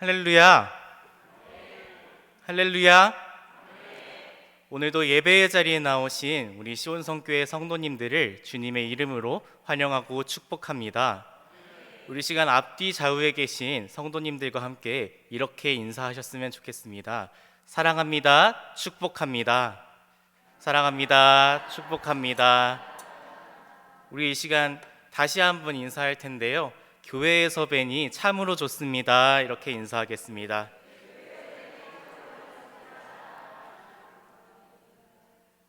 할렐루야. 할렐루야. 오늘도 예배의 자리에 나오신 우리 시온성교회 성도님들을 주님의 이름으로 환영하고 축복합니다. 우리 시간 앞뒤 좌우에 계신 성도님들과 함께 이렇게 인사하셨으면 좋겠습니다. 사랑합니다. 축복합니다. 사랑합니다. 축복합니다. 우리 이 시간 다시 한번 인사할 텐데요. 교회에서 뵈니 참으로 좋습니다. 이렇게 인사하겠습니다.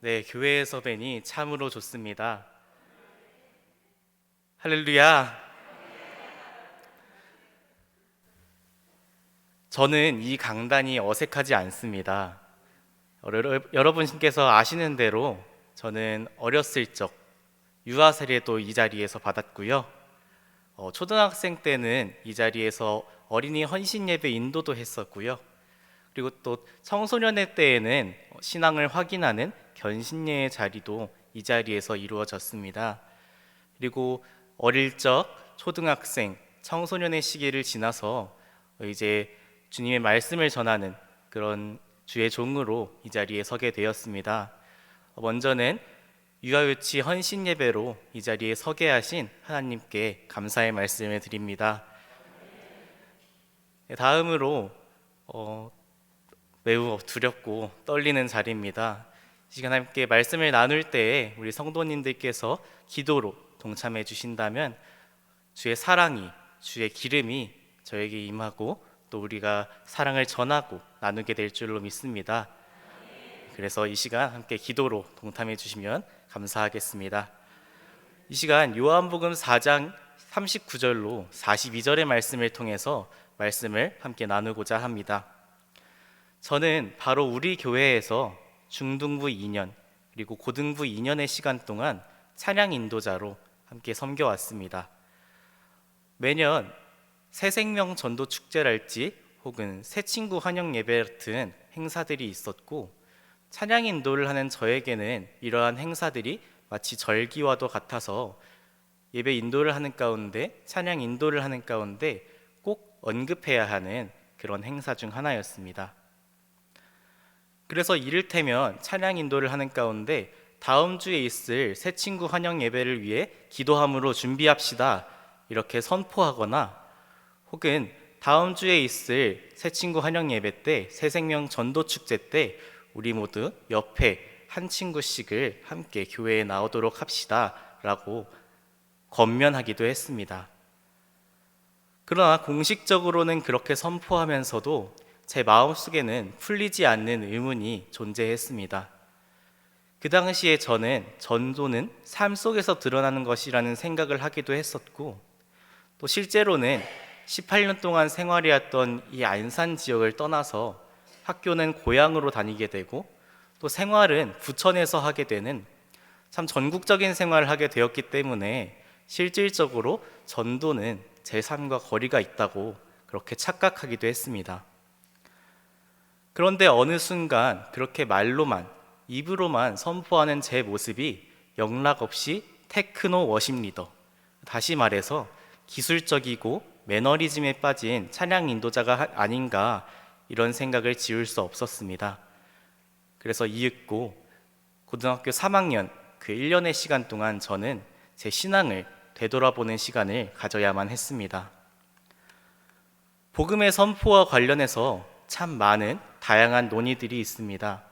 네, 교회에서 뵈니 참으로 좋습니다. 할렐루야. 저는 이 강단이 어색하지 않습니다. 여러- 여러분께서 아시는 대로 저는 어렸을 적 유아 세례도 이 자리에서 받았고요. 어, 초등학생 때는 이 자리에서 어린이 헌신 예배 인도도 했었고요. 그리고 또 청소년의 때에는 신앙을 확인하는 견신예의 자리도 이 자리에서 이루어졌습니다. 그리고 어릴 적 초등학생, 청소년의 시기를 지나서 이제 주님의 말씀을 전하는 그런 주의 종으로 이 자리에 서게 되었습니다. 먼저는 유아유치 헌신 예배로 이 자리에 서게 하신 하나님께 감사의 말씀을 드립니다. 네, 다음으로 어, 매우 두렵고 떨리는 자리입니다. 이 시간 함께 말씀을 나눌 때에 우리 성도님들께서 기도로 동참해 주신다면 주의 사랑이 주의 기름이 저에게 임하고 또 우리가 사랑을 전하고 나누게 될 줄로 믿습니다. 그래서 이 시간 함께 기도로 동참해 주시면 감사하겠습니다. 이 시간 요한복음 4장 39절로 42절의 말씀을 통해서 말씀을 함께 나누고자 합니다. 저는 바로 우리 교회에서 중등부 2년 그리고 고등부 2년의 시간 동안 찬양 인도자로 함께 섬겨 왔습니다. 매년 새 생명 전도 축제랄지 혹은 새 친구 환영 예배 같은 행사들이 있었고 찬양 인도를 하는 저에게는 이러한 행사들이 마치 절기와도 같아서 예배 인도를 하는 가운데 찬양 인도를 하는 가운데 꼭 언급해야 하는 그런 행사 중 하나였습니다. 그래서 이를테면 찬양 인도를 하는 가운데 다음 주에 있을 새 친구 환영 예배를 위해 기도함으로 준비합시다. 이렇게 선포하거나 혹은 다음 주에 있을 새 친구 환영 예배 때 새 생명 전도 축제 때 우리 모두 옆에 한 친구씩을 함께 교회에 나오도록 합시다 라고 권면하기도 했습니다. 그러나 공식적으로는 그렇게 선포하면서도 제 마음속에는 풀리지 않는 의문이 존재했습니다. 그 당시에 저는 전도는 삶 속에서 드러나는 것이라는 생각을 하기도 했었고 또 실제로는 18년 동안 생활해왔던 이 안산 지역을 떠나서 학교는 고향으로 다니게 되고 또 생활은 부천에서 하게 되는 참 전국적인 생활을 하게 되었기 때문에 실질적으로 전도는 제 삶과 거리가 있다고 그렇게 착각하기도 했습니다. 그런데 어느 순간 그렇게 말로만 입으로만 선포하는 제 모습이 영락 없이 테크노 워십 리더 다시 말해서 기술적이고 매너리즘에 빠진 찬양 인도자가 하- 아닌가 이런 생각을 지울 수 없었습니다. 그래서 이윽고 고등학교 3학년 그 1년의 시간 동안 저는 제 신앙을 되돌아보는 시간을 가져야만 했습니다. 복음의 선포와 관련해서 참 많은 다양한 논의들이 있습니다.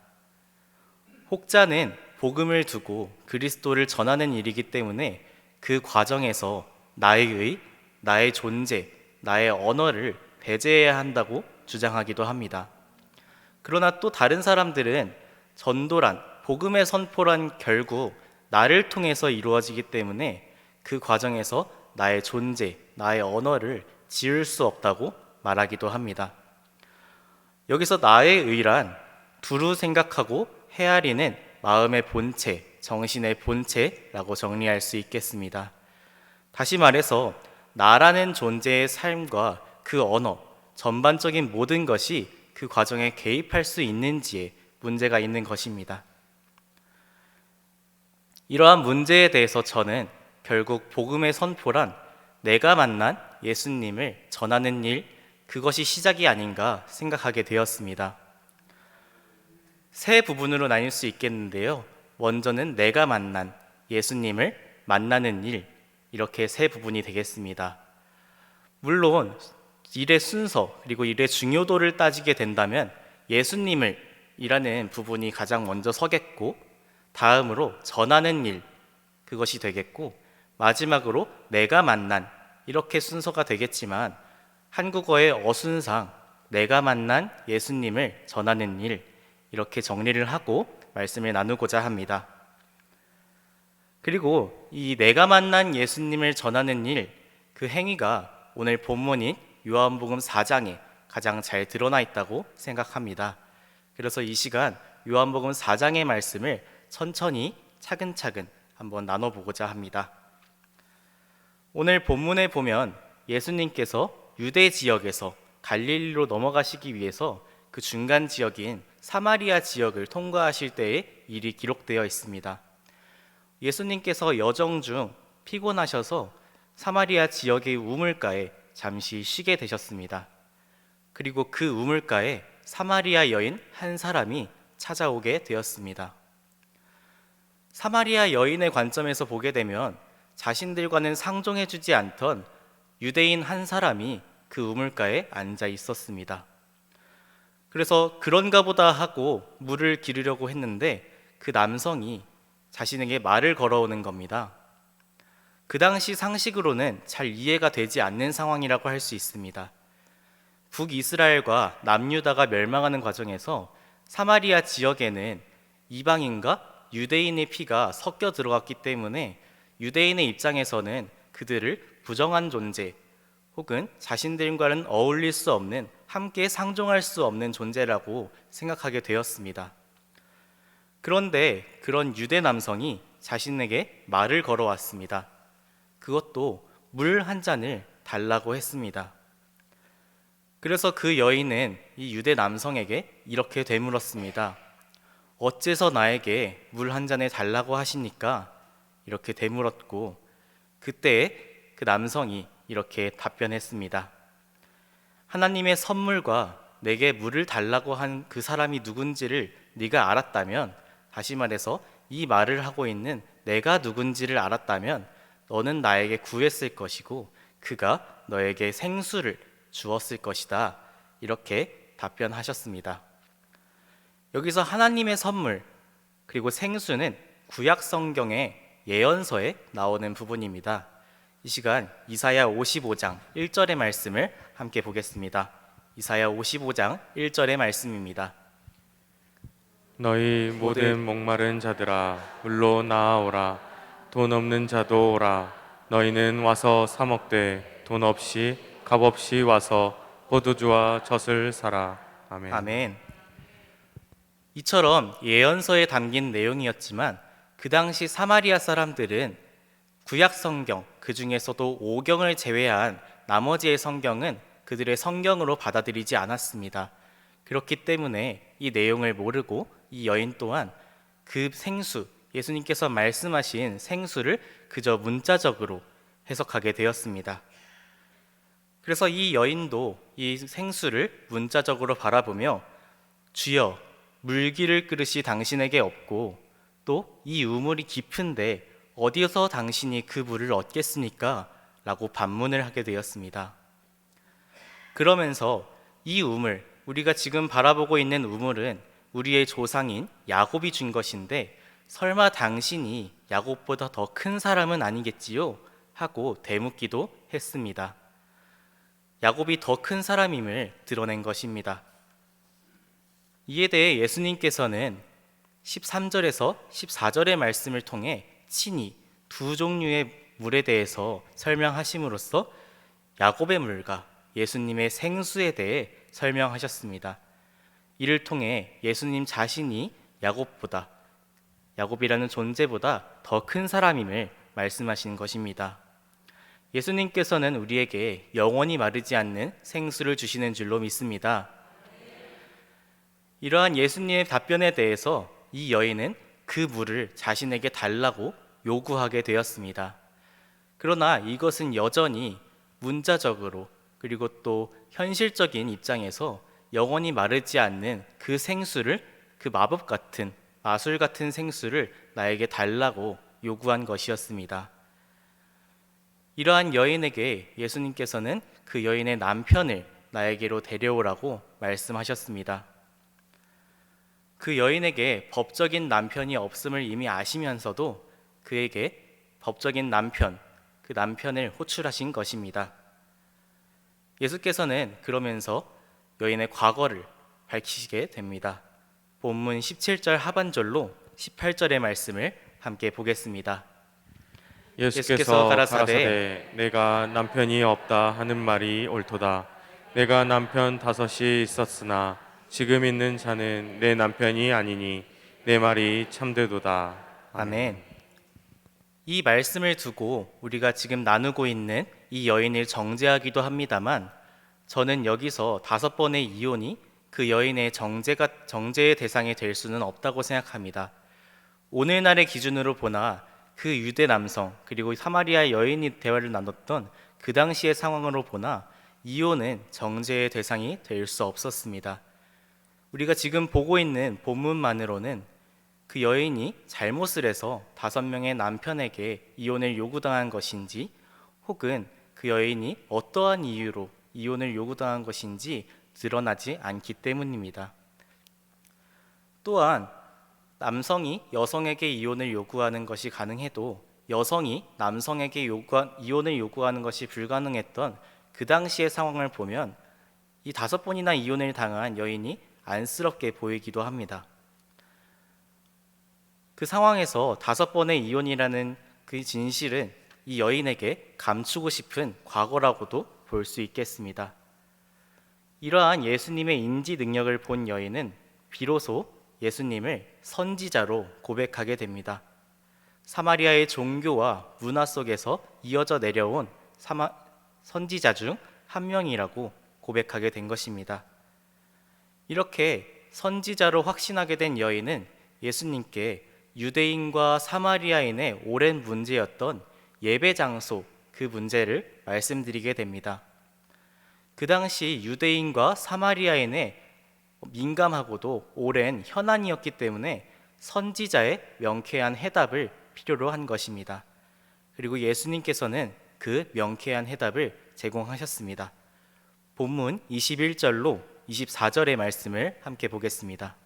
혹자는 복음을 두고 그리스도를 전하는 일이기 때문에 그 과정에서 나의 의, 나의 존재, 나의 언어를 배제해야 한다고 주장하기도 합니다. 그러나 또 다른 사람들은 전도란 복음의 선포란 결국 나를 통해서 이루어지기 때문에 그 과정에서 나의 존재, 나의 언어를 지울 수 없다고 말하기도 합니다. 여기서 나의 의란 두루 생각하고 헤아리는 마음의 본체, 정신의 본체라고 정리할 수 있겠습니다. 다시 말해서 나라는 존재의 삶과 그 언어, 전반적인 모든 것이 그 과정에 개입할 수 있는지에 문제가 있는 것입니다. 이러한 문제에 대해서 저는 결국 복음의 선포란 내가 만난 예수님을 전하는 일, 그것이 시작이 아닌가 생각하게 되었습니다. 세 부분으로 나뉠 수 있겠는데요. 먼저는 내가 만난 예수님을 만나는 일, 이렇게 세 부분이 되겠습니다. 물론 일의 순서 그리고 일의 중요도를 따지게 된다면 예수님을 이라는 부분이 가장 먼저 서겠고 다음으로 전하는 일 그것이 되겠고 마지막으로 내가 만난 이렇게 순서가 되겠지만 한국어의 어순상 내가 만난 예수님을 전하는 일 이렇게 정리를 하고 말씀을 나누고자 합니다. 그리고 이 내가 만난 예수님을 전하는 일 그 행위가 오늘 본문인 요한복음 4장에 가장 잘 드러나 있다고 생각합니다. 그래서 이 시간 요한복음 4장의 말씀을 천천히 차근차근 한번 나눠보고자 합니다. 오늘 본문에 보면 예수님께서 유대 지역에서 갈릴리로 넘어가시기 위해서 그 중간 지역인 사마리아 지역을 통과하실 때의 일이 기록되어 있습니다. 예수님께서 여정 중 피곤하셔서 사마리아 지역의 우물가에 잠시 쉬게 되셨습니다. 그리고 그 우물가에 사마리아 여인 한 사람이 찾아오게 되었습니다. 사마리아 여인의 관점에서 보게 되면 자신들과는 상종해주지 않던 유대인 한 사람이 그 우물가에 앉아 있었습니다. 그래서 그런가 보다 하고 물을 기르려고 했는데 그 남성이 자신에게 말을 걸어오는 겁니다. 그 당시 상식으로는 잘 이해가 되지 않는 상황이라고 할 수 있습니다. 북이스라엘과 남유다가 멸망하는 과정에서 사마리아 지역에는 이방인과 유대인의 피가 섞여 들어갔기 때문에 유대인의 입장에서는 그들을 부정한 존재 혹은 자신들과는 어울릴 수 없는 함께 상종할 수 없는 존재라고 생각하게 되었습니다. 그런데 그런 유대 남성이 자신에게 말을 걸어왔습니다. 그것도 물 한 잔을 달라고 했습니다. 그래서 그 여인은 이 유대 남성에게 이렇게 되물었습니다. 어째서 나에게 물 한 잔을 달라고 하십니까? 이렇게 되물었고 그때 그 남성이 이렇게 답변했습니다. 하나님의 선물과 내게 물을 달라고 한 그 사람이 누군지를 네가 알았다면 다시 말해서 이 말을 하고 있는 내가 누군지를 알았다면 너는 나에게 구했을 것이고 그가 너에게 생수를 주었을 것이다. 이렇게 답변하셨습니다. 여기서 하나님의 선물 그리고 생수는 구약 성경의 예언서에 나오는 부분입니다. 이 시간 이사야 55장 1절의 말씀을 함께 보겠습니다. 이사야 55장 1절의 말씀입니다. 너희 모든 목마른 자들아 물로 나아오라 돈 없는 자도 오라 너희는 와서 사 먹되 돈 없이 값 없이 와서 포도주와 젖을 사라 아멘. 아멘. 이처럼 예언서에 담긴 내용이었지만 그 당시 사마리아 사람들은 구약 성경 그 중에서도 오경을 제외한 나머지의 성경은 그들의 성경으로 받아들이지 않았습니다. 그렇기 때문에 이 내용을 모르고 이 여인 또한 그 생수 예수님께서 말씀하신 생수를 그저 문자적으로 해석하게 되었습니다. 그래서 이 여인도 이 생수를 문자적으로 바라보며 주여 물기를 그릇이 당신에게 없고 또 이 우물이 깊은데 어디서 당신이 그 물을 얻겠습니까? 라고 반문을 하게 되었습니다. 그러면서 이 우물, 우리가 지금 바라보고 있는 우물은 우리의 조상인 야곱이 준 것인데 설마 당신이 야곱보다 더 큰 사람은 아니겠지요? 하고 대묻기도 했습니다. 야곱이 더 큰 사람임을 드러낸 것입니다. 이에 대해 예수님께서는 13절에서 14절의 말씀을 통해 친히 두 종류의 물에 대해서 설명하심으로써 야곱의 물과 예수님의 생수에 대해 설명하셨습니다. 이를 통해 예수님 자신이 야곱보다 야곱이라는 존재보다 더 큰 사람임을 말씀하신 것입니다. 예수님께서는 우리에게 영원히 마르지 않는 생수를 주시는 줄로 믿습니다. 이러한 예수님의 답변에 대해서 이 여인은 그 물을 자신에게 달라고 요구하게 되었습니다. 그러나 이것은 여전히 문자적으로 그리고 또 현실적인 입장에서 영원히 마르지 않는 그 생수를 그 마법 같은 마술 같은 생수를 나에게 달라고 요구한 것이었습니다. 이러한 여인에게 예수님께서는 그 여인의 남편을 나에게로 데려오라고 말씀하셨습니다. 그 여인에게 법적인 남편이 없음을 이미 아시면서도 그에게 법적인 남편, 그 남편을 호출하신 것입니다. 예수께서는 그러면서 여인의 과거를 밝히시게 됩니다. 본문 17절 하반절로 18절의 말씀을 함께 보겠습니다. 예수께서 가라사대 내가 남편이 없다 하는 말이 옳도다. 내가 남편 다섯이 있었으나 지금 있는 자는 내 남편이 아니니 내 말이 참되도다. 아멘. 이 말씀을 두고 우리가 지금 나누고 있는 이 여인을 정죄하기도 합니다만 저는 여기서 다섯 번의 이혼이 그 여인의 정죄가 정죄의 대상이 될 수는 없다고 생각합니다. 오늘날의 기준으로 보나 그 유대 남성 그리고 사마리아 여인이 대화를 나눴던 그 당시의 상황으로 보나 이혼은 정죄의 대상이 될 수 없었습니다. 우리가 지금 보고 있는 본문만으로는 그 여인이 잘못을 해서 다섯 명의 남편에게 이혼을 요구당한 것인지 혹은 그 여인이 어떠한 이유로 이혼을 요구당한 것인지 드러나지 않기 때문입니다. 또한 남성이 여성에게 이혼을 요구하는 것이 가능해도 여성이 남성에게 요구한, 이혼을 요구하는 것이 불가능했던 그 당시의 상황을 보면 이 다섯 번이나 이혼을 당한 여인이 안쓰럽게 보이기도 합니다. 그 상황에서 다섯 번의 이혼이라는 그 진실은 이 여인에게 감추고 싶은 과거라고도 볼 수 있겠습니다. 이러한 예수님의 인지 능력을 본 여인은 비로소 예수님을 선지자로 고백하게 됩니다. 사마리아의 종교와 문화 속에서 이어져 내려온 사마, 선지자 중 한 명이라고 고백하게 된 것입니다. 이렇게 선지자로 확신하게 된 여인은 예수님께 유대인과 사마리아인의 오랜 문제였던 예배 장소 그 문제를 말씀드리게 됩니다. 그 당시 유대인과 사마리아인의 민감하고도 오랜 현안이었기 때문에 선지자의 명쾌한 해답을 필요로 한 것입니다. 그리고 예수님께서는 그 명쾌한 해답을 제공하셨습니다. 본문 21절로 24절의 말씀을 함께 보겠습니다.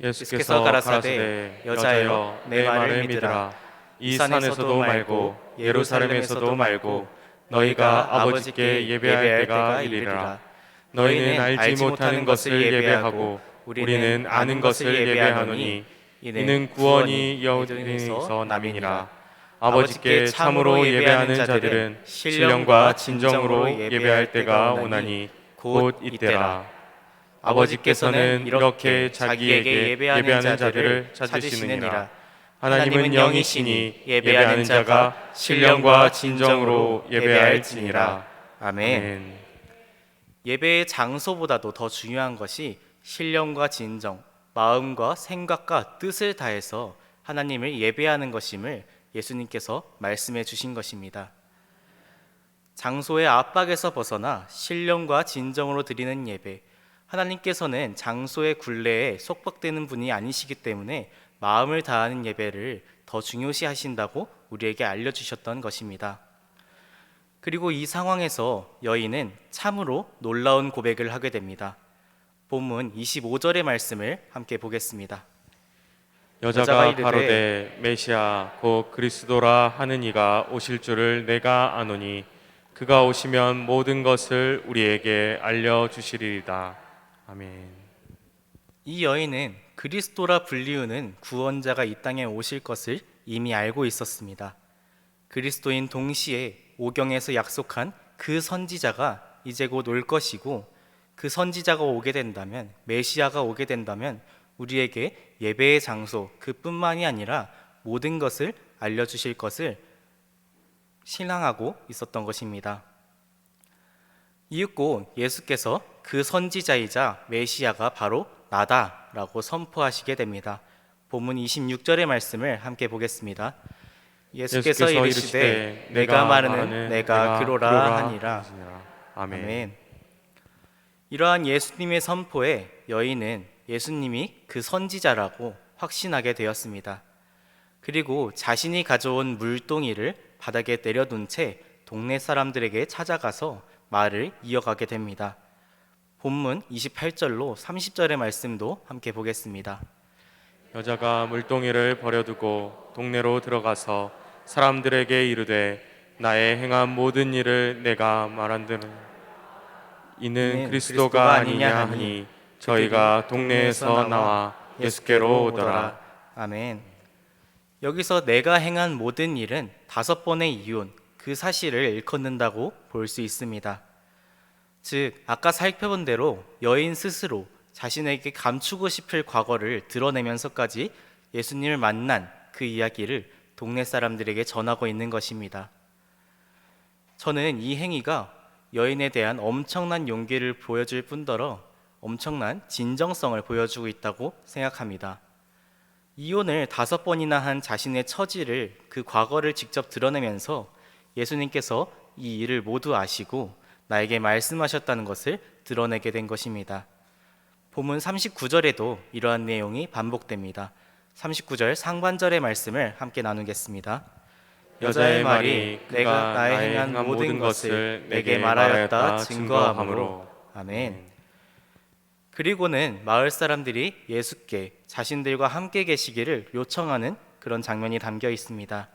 예수께서 가라사대 여자여 내 말을 믿으라 이 산에서도 말고 예루살렘에서도 말고 너희가 아버지께 예배할 때가 이르리라. 너희는 알지 못하는 것을 예배하고 우리는 아는 것을 예배하노니 이는 구원이 여호와에서 남이니라. 아버지께 참으로 예배하는 자들은 신령과 진정으로 예배할 때가 오나니 곧 이때라. 아버지께서는 이렇게 자기에게 예배하는 자들을 찾으시느니라 하나님은 영이시니 예배하는 자가 신령과 진정으로 예배할지니라 아멘. 아멘. 예배의 장소보다도 더 중요한 것이 신령과 진정, 마음과 생각과 뜻을 다해서 하나님을 예배하는 것임을 예수님께서 말씀해 주신 것입니다. 장소의 압박에서 벗어나 신령과 진정으로 드리는 예배. 하나님께서는 장소의 굴레에 속박되는 분이 아니시기 때문에 마음을 다하는 예배를 더 중요시 하신다고 우리에게 알려주셨던 것입니다. 그리고 이 상황에서 여인은 참으로 놀라운 고백을 하게 됩니다. 본문 25절의 말씀을 함께 보겠습니다. 여자가 여자가 이르되 가로되 메시아 곧 그리스도라 하는 이가 오실 줄을 내가 아노니 그가 오시면 모든 것을 우리에게 알려 주시리이다. 아멘. 이 여인은 그리스도라 불리우는 구원자가 이 땅에 오실 것을 이미 알고 있었습니다. 그리스도인 동시에 오경에서 약속한 그 선지자가 이제 곧 올 것이고 그 선지자가 오게 된다면 메시아가 오게 된다면 우리에게 예배의 장소 그뿐만이 아니라 모든 것을 알려 주실 것을 신앙하고 있었던 것입니다. 이윽고 예수께서 그 선지자이자 메시아가 바로 나다라고 선포하시게 됩니다. 본문 26절의 말씀을 함께 보겠습니다. 예수께서 이르시되 내가 말하는 내가 그로라 하니라. 아멘. 아멘. 이러한 예수님의 선포에 여인은 예수님이 그 선지자라고 확신하게 되었습니다. 그리고 자신이 가져온 물동이를 바닥에 내려둔 채 동네 사람들에게 찾아가서 말을 이어가게 됩니다. 본문 28절로 30절의 말씀도 함께 보겠습니다. 여자가 물동이를 버려두고 동네로 들어가서 사람들에게 이르되 나의 행한 모든 일을 내가 말한다는 이는 이는 그리스도가 아니냐 하니 저희가 동네에서 나와 예수께로 오더라. 아멘. 여기서 내가 행한 모든 일은 다섯 번의 이혼 그 사실을 일컫는다고 볼 수 있습니다. 즉 아까 살펴본 대로 여인 스스로 자신에게 감추고 싶을 과거를 드러내면서까지 예수님을 만난 그 이야기를 동네 사람들에게 전하고 있는 것입니다. 저는 이 행위가 여인에 대한 엄청난 용기를 보여줄 뿐더러 엄청난 진정성을 보여주고 있다고 생각합니다. 이혼을 다섯 번이나 한 자신의 처지를 그 과거를 직접 드러내면서 예수님께서 이 일을 모두 아시고 나에게 말씀하셨다는 것을 드러내게 된 것입니다. 본문 39절에도 이러한 내용이 반복됩니다. 39절 상반절의 말씀을 함께 나누겠습니다. 여자의 말이 내가 나의 행한 모든 것을 내게 말하였다 증거함으로 아멘. 그리고는 마을 사람들이 예수께 자신들과 함께 계시기를 요청하는 그런 장면이 담겨 있습니다.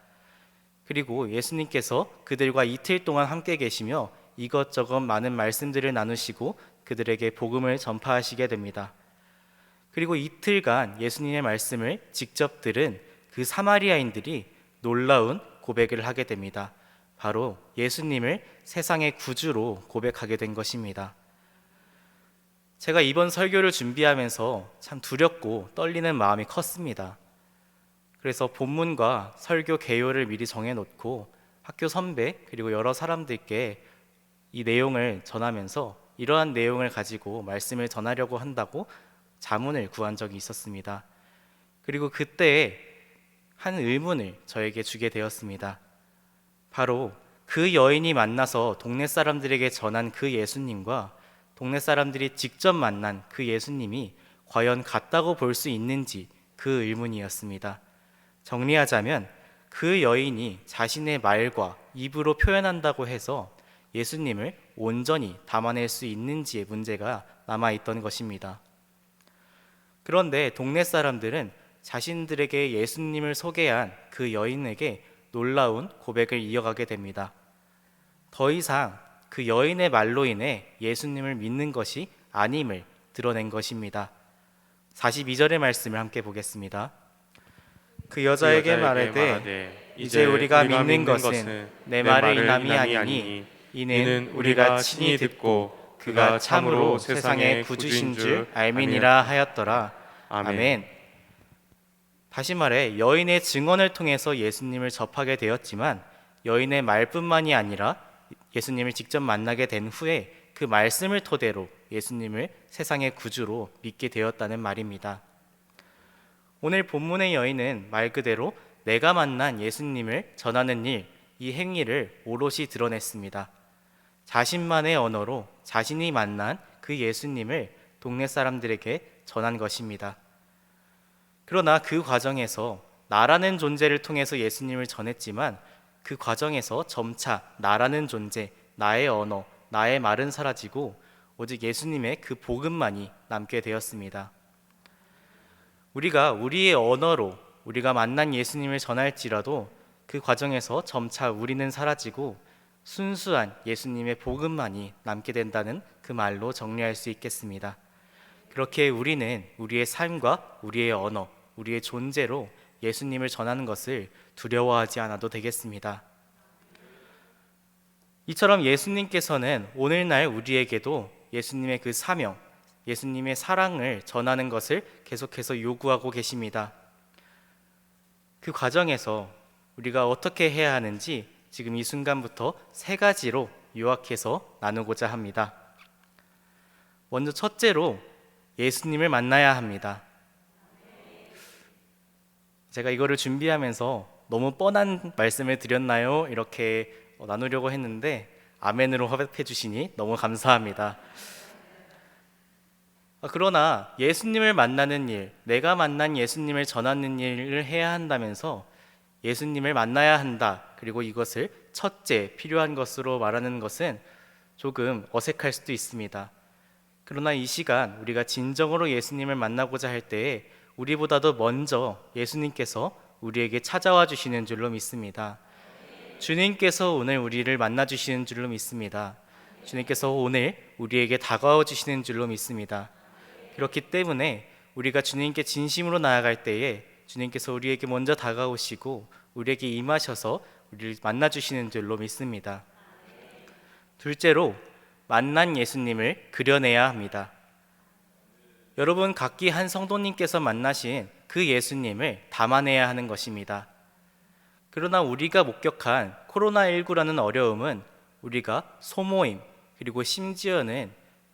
그리고 예수님께서 그들과 이틀 동안 함께 계시며 이것저것 많은 말씀들을 나누시고 그들에게 복음을 전파하시게 됩니다. 그리고 이틀간 예수님의 말씀을 직접 들은 그 사마리아인들이 놀라운 고백을 하게 됩니다. 바로 예수님을 세상의 구주로 고백하게 된 것입니다. 제가 이번 설교를 준비하면서 참 두렵고 떨리는 마음이 컸습니다. 그래서 본문과 설교 개요를 미리 정해놓고 학교 선배 그리고 여러 사람들께 이 내용을 전하면서 이러한 내용을 가지고 말씀을 전하려고 한다고 자문을 구한 적이 있었습니다. 그리고 그때 한 의문을 저에게 주게 되었습니다. 바로 그 여인이 만나서 동네 사람들에게 전한 그 예수님과 동네 사람들이 직접 만난 그 예수님이 과연 같다고 볼 수 있는지 그 의문이었습니다. 정리하자면 그 여인이 자신의 말과 입으로 표현한다고 해서 예수님을 온전히 담아낼 수 있는지의 문제가 남아 있던 것입니다. 그런데 동네 사람들은 자신들에게 예수님을 소개한 그 여인에게 놀라운 고백을 이어가게 됩니다. 더 이상 그 여인의 말로 인해 예수님을 믿는 것이 아님을 드러낸 것입니다. 42절의 말씀을 함께 보겠습니다. 그 여자에게 말하되 이제 우리가 믿는 것은 내 말을 인함이 아니니 이는 우리가 친히 듣고 그가 참으로 세상의 구주신 줄 알미니라 하였더라. 아멘. 다시 말해 여인의 증언을 통해서 예수님을 접하게 되었지만 여인의 말뿐만이 아니라 예수님을 직접 만나게 된 후에 그 말씀을 토대로 예수님을 세상의 구주로 믿게 되었다는 말입니다. 오늘 본문의 여인은 말 그대로 내가 만난 예수님을 전하는 일, 이 행위를 오롯이 드러냈습니다. 자신만의 언어로 자신이 만난 그 예수님을 동네 사람들에게 전한 것입니다. 그러나 그 과정에서 나라는 존재를 통해서 예수님을 전했지만 그 과정에서 점차 나라는 존재, 나의 언어, 나의 말은 사라지고 오직 예수님의 그 복음만이 남게 되었습니다. 우리가 우리의 언어로 우리가 만난 예수님을 전할지라도 그 과정에서 점차 우리는 사라지고 순수한 예수님의 복음만이 남게 된다는 그 말로 정리할 수 있겠습니다. 그렇게 우리는 우리의 삶과 우리의 언어, 우리의 존재로 예수님을 전하는 것을 두려워하지 않아도 되겠습니다. 이처럼 예수님께서는 오늘날 우리에게도 예수님의 그 사명, 예수님의 사랑을 전하는 것을 계속해서 요구하고 계십니다. 그 과정에서 우리가 어떻게 해야 하는지 지금 이 순간부터 세 가지로 요약해서 나누고자 합니다. 먼저 첫째로 예수님을 만나야 합니다. 제가 이거를 준비하면서 너무 뻔한 말씀을 드렸나요? 이렇게 나누려고 했는데 아멘으로 화답해 주시니 너무 감사합니다. 아, 그러나 예수님을 만나는 일, 내가 만난 예수님을 전하는 일을 해야 한다면서 예수님을 만나야 한다. 그리고 이것을 첫째 필요한 것으로 말하는 것은 조금 어색할 수도 있습니다. 그러나 이 시간 우리가 진정으로 예수님을 만나고자 할 때에 우리보다도 먼저 예수님께서 우리에게 찾아와 주시는 줄로 믿습니다. 주님께서 오늘 우리를 만나 주시는 줄로 믿습니다. 주님께서 오늘 우리에게 다가와 주시는 줄로 믿습니다. 그렇기 때문에 우리가 주님께 진심으로 나아갈 때에 주님께서 우리에게 먼저 다가오시고 우리에게 임하셔서 우리를 만나 주시는 줄로 믿습니다. 둘째로 만난 예수님을 그려내야 합니다. 여러분 각기 한 성도님께서 만나신 그 예수님을 담아내야 하는 것입니다. 그러나 우리가 목격한 코로나19라는 어려움은 우리가 소모임 그리고 심지어는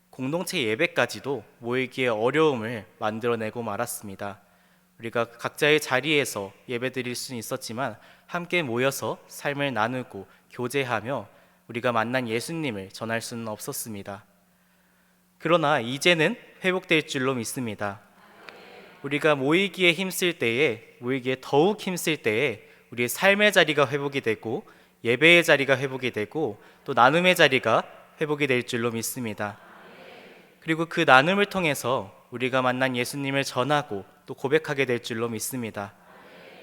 공동체 예배까지도 모이기에 어려움을 만들어내고 말았습니다. 우리가 각자의 자리에서 예배드릴 수는 있었지만 함께 모여서 삶을 나누고 교제하며 우리가 만난 예수님을 전할 수는 없었습니다. 그러나 이제는 회복될 줄로 믿습니다. 우리가 모이기에 힘쓸 때에 모이기에 더욱 힘쓸 때에 우리의 삶의 자리가 회복이 되고 예배의 자리가 회복이 되고 또 나눔의 자리가 회복이 될 줄로 믿습니다. 그리고 그 나눔을 통해서 우리가 만난 예수님을 전하고 또 고백하게 될 줄로 믿습니다.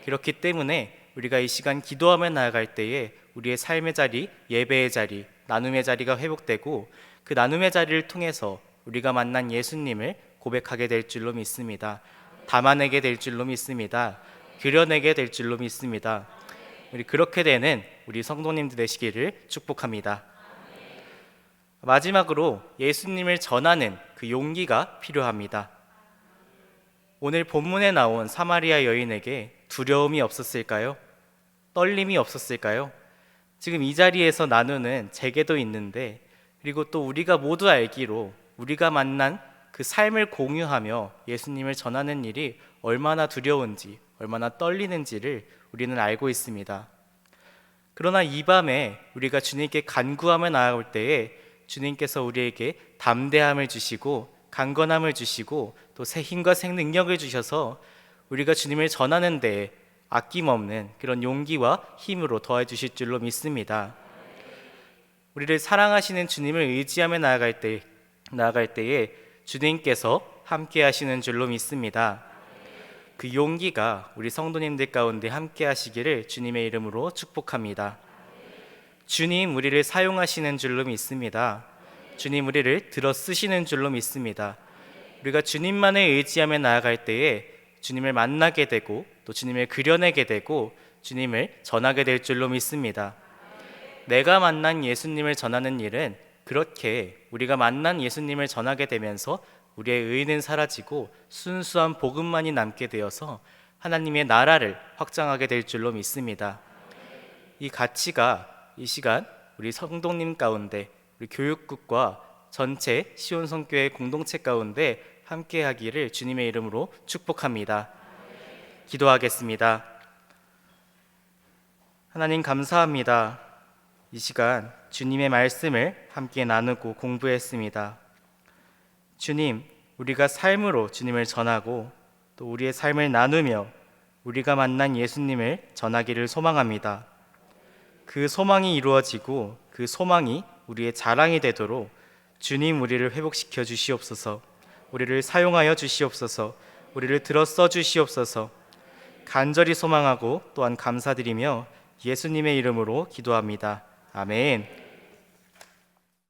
그렇기 때문에 우리가 이 시간 기도하며 나아갈 때에 우리의 삶의 자리, 예배의 자리, 나눔의 자리가 회복되고 그 나눔의 자리를 통해서 우리가 만난 예수님을 고백하게 될 줄로 믿습니다. 담아내게 될 줄로 믿습니다. 그려내게 될 줄로 믿습니다. 우리 그렇게 되는 우리 성도님들 되시기를 축복합니다. 마지막으로 예수님을 전하는 그 용기가 필요합니다. 오늘 본문에 나온 사마리아 여인에게 두려움이 없었을까요? 떨림이 없었을까요? 지금 이 자리에서 나누는 제게도 있는데 그리고 또 우리가 모두 알기로 우리가 만난 그 삶을 공유하며 예수님을 전하는 일이 얼마나 두려운지 얼마나 떨리는지를 우리는 알고 있습니다. 그러나 이 밤에 우리가 주님께 간구하며 나아올 때에 주님께서 우리에게 담대함을 주시고 강건함을 주시고 또 새 힘과 생 능력을 주셔서 우리가 주님을 전하는 데 아낌없는 그런 용기와 힘으로 도와 주실 줄로 믿습니다. 우리를 사랑하시는 주님을 의지하며 나아갈 때 나아갈 때에 주님께서 함께 하시는 줄로 믿습니다. 그 용기가 우리 성도님들 가운데 함께 하시기를 주님의 이름으로 축복합니다. 주님 우리를 사용하시는 줄로 믿습니다. 주님 우리를 들어 쓰시는 줄로 믿습니다. 우리가 주님만을 의지하며 나아갈 때에 주님을 만나게 되고 또 주님을 그려내게 되고 주님을 전하게 될 줄로 믿습니다. 내가 만난 예수님을 전하는 일은 그렇게 우리가 만난 예수님을 전하게 되면서 우리의 의는 사라지고 순수한 복음만이 남게 되어서 하나님의 나라를 확장하게 될 줄로 믿습니다. 이 가치가 이 시간 우리 성도님 가운데 우리 교육국과 전체 시온성교회 공동체 가운데 함께 하기를 주님의 이름으로 축복합니다. 기도하겠습니다. 하나님 감사합니다. 이 시간 주님의 말씀을 함께 나누고 공부했습니다. 주님, 우리가 삶으로 주님을 전하고 또 우리의 삶을 나누며 우리가 만난 예수님을 전하기를 소망합니다. 그 소망이 이루어지고 그 소망이 우리의 자랑이 되도록 주님 우리를 회복시켜 주시옵소서. 우리를 사용하여 주시옵소서. 우리를 들어 써 주시옵소서. 간절히 소망하고 또한 감사드리며 예수님의 이름으로 기도합니다. 아멘.